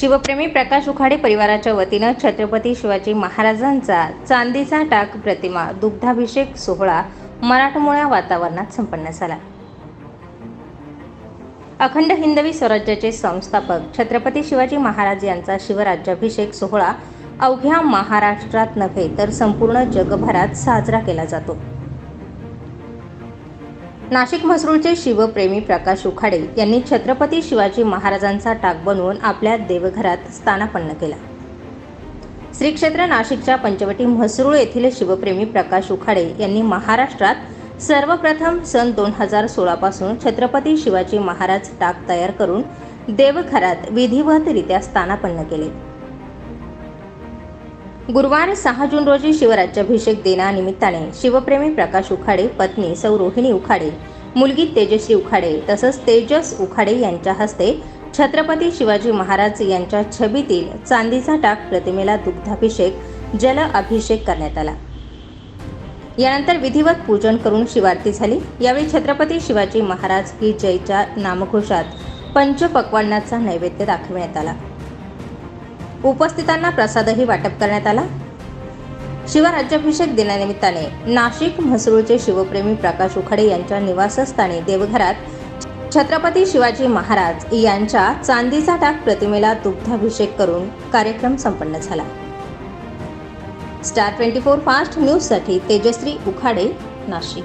शिवप्रेमी प्रकाश उखाडे परिवाराच्या वतीनं छत्रपती शिवाजी महाराजांचा चांदीचा टाक प्रतिमा दुग्धाभिषेक सोहळा मराठमोळ्या वातावरणात संपन्न झाला. अखंड हिंदवी स्वराज्याचे संस्थापक छत्रपती शिवाजी महाराज यांचा शिवराज्याभिषेक सोहळा अवघ्या महाराष्ट्रात नव्हे तर संपूर्ण जगभरात साजरा केला जातो. नाशिक म्हसरूळचे शिवप्रेमी प्रकाश उखाडे यांनी छत्रपती शिवाजी महाराजांचा टाक बनवून आपल्या देवघरात स्थानापन्न केला. श्री क्षेत्र नाशिकच्या पंचवटी म्हसरूळ येथील शिवप्रेमी प्रकाश उखाडे यांनी महाराष्ट्रात सर्वप्रथम सन दोन हजार सोळापासून छत्रपती शिवाजी महाराज टाक तयार करून देवघरात विधिवतरित्या स्थानापन्न केले. गुरुवार सहा जून रोजी शिवराज्याभिषेक दिनानिमित्ताने शिवप्रेमी प्रकाश उखाडे पत्नी सौ रोहिणी उखाडे मुलगी तेजश्री उखाडे तसंच तेजस उखाडे यांच्या हस्ते छत्रपती शिवाजी महाराज यांच्या छबीतील चांदीचा टाक प्रतिमेला दुग्धाभिषेक जल अभिषेक करण्यात आला. यानंतर विधिवत पूजन करून शिवारती झाली. यावेळी छत्रपती शिवाजी महाराज की जयच्या नामघोषात पंचपक्वान्नाचा नैवेद्य दाखविण्यात आला. उपस्थितांना प्रसादही वाटप करण्यात आला. शिवराज्याभिषेक दिनानिमित्ताने नाशिक म्हसरूळचे शिवप्रेमी प्रकाश उखाडे यांच्या निवासस्थानी देवघरात छत्रपती शिवाजी महाराज यांच्या चांदीचा टाक प्रतिमेला दुग्धाभिषेक करून कार्यक्रम संपन्न झाला. स्टार ट्वेंटी फोर फास्ट न्यूजसाठी तेजश्री उखाडे नाशिक.